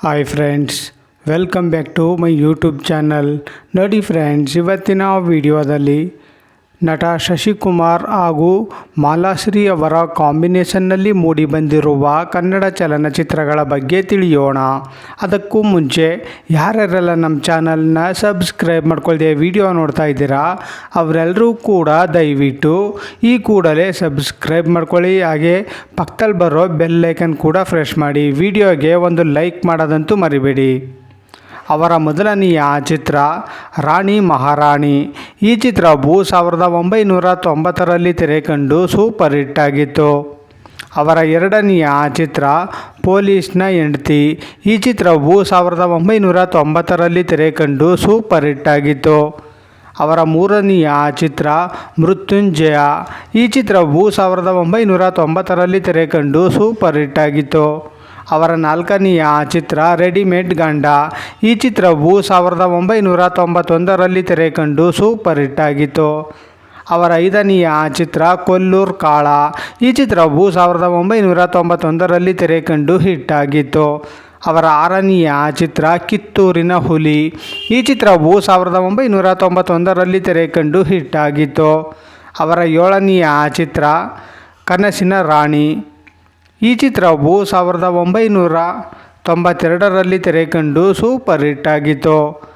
Hi friends welcome back to my YouTube channel ನೋಡಿ friends ಇವತ್ತಿನ ವಿಡಿಯೋದಲ್ಲಿ ನಟ ಶಶಿಕುಮಾರ್ ಹಾಗೂ ಮಾಲಾಶ್ರೀ ಅವರ ಕಾಂಬಿನೇಷನ್ನಲ್ಲಿ ಮೂಡಿಬಂದಿರುವ ಕನ್ನಡ ಚಲನಚಿತ್ರಗಳ ಬಗ್ಗೆ ತಿಳಿಯೋಣ. ಅದಕ್ಕೂ ಮುಂಚೆ ಯಾರ್ಯಾರೆಲ್ಲ ನಮ್ಮ ಚಾನಲ್ನ ಸಬ್ಸ್ಕ್ರೈಬ್ ಮಾಡ್ಕೊಳ್ದೆ ವಿಡಿಯೋ ನೋಡ್ತಾ ಇದ್ದೀರಾ, ಅವರೆಲ್ಲರೂ ಕೂಡ ದಯವಿಟ್ಟು ಈ ಕೂಡಲೇ ಸಬ್ಸ್ಕ್ರೈಬ್ ಮಾಡ್ಕೊಳ್ಳಿ. ಹಾಗೆ ಪಕ್ಕದಲ್ಲಿ ಬರೋ ಬೆಲ್ ಐಕನ್ ಕೂಡ ಫ್ರೆಶ್ ಮಾಡಿ, ವಿಡಿಯೋಗೆ ಒಂದು ಲೈಕ್ ಮಾಡೋದಂತೂ ಮರಿಬೇಡಿ. ಅವರ ಮೊದಲನೆಯ ಚಿತ್ರ ರಾಣಿ ಮಹಾರಾಣಿ. ಈ ಚಿತ್ರವು ಸಾವಿರದ ಒಂಬೈನೂರ ತೊಂಬತ್ತರಲ್ಲಿ ತೆರೆಕಂಡು ಸೂಪರ್ ಹಿಟ್ ಆಗಿತ್ತು. ಅವರ ಎರಡನೆಯ ಚಿತ್ರ ಪೊಲೀಸ್ನ ಹೆಂಡತಿ. ಈ ಚಿತ್ರವು ಸಾವಿರದ ಒಂಬೈನೂರ ತೊಂಬತ್ತರಲ್ಲಿ ತೆರೆಕಂಡು ಸೂಪರ್ ಹಿಟ್ ಆಗಿತ್ತು. ಅವರ ಮೂರನೆಯ ಚಿತ್ರ ಮೃತ್ಯುಂಜಯ. ಈ ಚಿತ್ರವು ಸಾವಿರದ ಒಂಬೈನೂರ ತೊಂಬತ್ತರಲ್ಲಿ ತೆರೆಕಂಡು ಸೂಪರ್ ಹಿಟ್ ಆಗಿತ್ತು. ಅವರ ನಾಲ್ಕನೆಯ ಚಿತ್ರ ರೆಡಿಮೇಡ್ ಗಂಡ. ಈ ಚಿತ್ರವು ಸಾವಿರದ ಒಂಬೈನೂರ ತೊಂಬತ್ತೊಂದರಲ್ಲಿ ತೆರೆಕಂಡು ಸೂಪರ್ ಹಿಟ್ ಆಗಿತ್ತು. ಅವರ ಐದನೆಯ ಚಿತ್ರ ಕೊಲ್ಲೂರ್ ಕಾಳ. ಈ ಚಿತ್ರವು ಸಾವಿರದ ಒಂಬೈನೂರ ತೊಂಬತ್ತೊಂದರಲ್ಲಿ ತೆರೆಕಂಡು ಹಿಟ್ ಆಗಿತ್ತು. ಅವರ ಆರನೆಯ ಚಿತ್ರ ಕಿತ್ತೂರಿನ ಹುಲಿ. ಈ ಚಿತ್ರವು ಸಾವಿರದ ಒಂಬೈನೂರ ತೊಂಬತ್ತೊಂದರಲ್ಲಿ ತೆರೆಕಂಡು ಹಿಟ್ ಆಗಿತ್ತು. ಅವರ ಏಳನೆಯ ಚಿತ್ರ ಕನಸಿನ ರಾಣಿ. ಈ ಚಿತ್ರವು ಸಾವಿರದ ಒಂಬೈನೂರ ತೊಂಬತ್ತೆರಡರಲ್ಲಿ ತೆರೆಕಂಡು ಸೂಪರ್ ಹಿಟ್ ಆಗಿತ್ತು.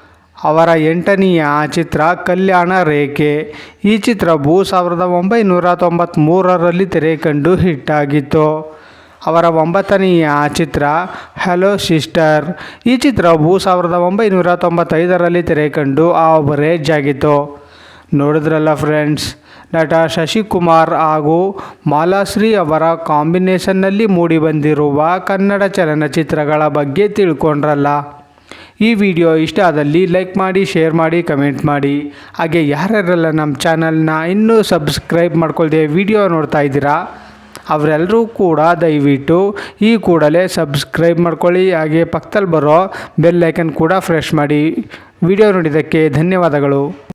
ಅವರ ಎಂಟನೆಯ ಚಿತ್ರ ಕಲ್ಯಾಣ ರೇಖೆ. ಈ ಚಿತ್ರವು ಸಾವಿರದ ಒಂಬೈನೂರ ತೊಂಬತ್ತ್ಮೂರರಲ್ಲಿ ತೆರೆಕಂಡು ಹಿಟ್ ಆಗಿತ್ತು. ಅವರ ಒಂಬತ್ತನೆಯ ಚಿತ್ರ ಹಲೋ ಸಿಸ್ಟರ್. ಈ ಚಿತ್ರವು ಸಾವಿರದ ಒಂಬೈನೂರ ತೊಂಬತ್ತೈದರಲ್ಲಿ ತೆರೆಕಂಡು ಆವರೇಜ್ ಆಗಿತ್ತು. ನೋಡಿದ್ರಲ್ಲ ಫ್ರೆಂಡ್ಸ್ ನಟ ಶಶಿಕುಮಾರ್ ಹಾಗೂ ಮಾಲಾಶ್ರೀ ಅವರ ಕಾಂಬಿನೇಷನ್ನಲ್ಲಿ ಮೂಡಿಬಂದಿರುವ ಕನ್ನಡ ಚಲನಚಿತ್ರಗಳ ಬಗ್ಗೆ ತಿಳ್ಕೊಂಡ್ರಲ್ಲ. ಈ ವಿಡಿಯೋ ಇಷ್ಟ ಆದಲ್ಲಿ ಲೈಕ್ ಮಾಡಿ ಶೇರ್ ಮಾಡಿ ಕಮೆಂಟ್ ಮಾಡಿ. ಹಾಗೆ ಯಾರ್ಯಾರೆಲ್ಲ ನಮ್ಮ ಚಾನಲ್ನ ಇನ್ನೂ ಸಬ್ಸ್ಕ್ರೈಬ್ ಮಾಡ್ಕೊಳ್ದೆ ವಿಡಿಯೋ ನೋಡ್ತಾ ಇದ್ದೀರಾ ಅವರೆಲ್ಲರೂ ಕೂಡ ದಯವಿಟ್ಟು ಈ ಕೂಡಲೇ ಸಬ್ಸ್ಕ್ರೈಬ್ ಮಾಡ್ಕೊಳ್ಳಿ. ಹಾಗೆ ಪಕ್ಕದಲ್ಲಿ ಬರೋ ಬೆಲ್ ಐಕನ್ ಕೂಡ ಫ್ರೆಶ್ ಮಾಡಿ. ವಿಡಿಯೋ ನೋಡಿದ್ದಕ್ಕೆ ಧನ್ಯವಾದಗಳು.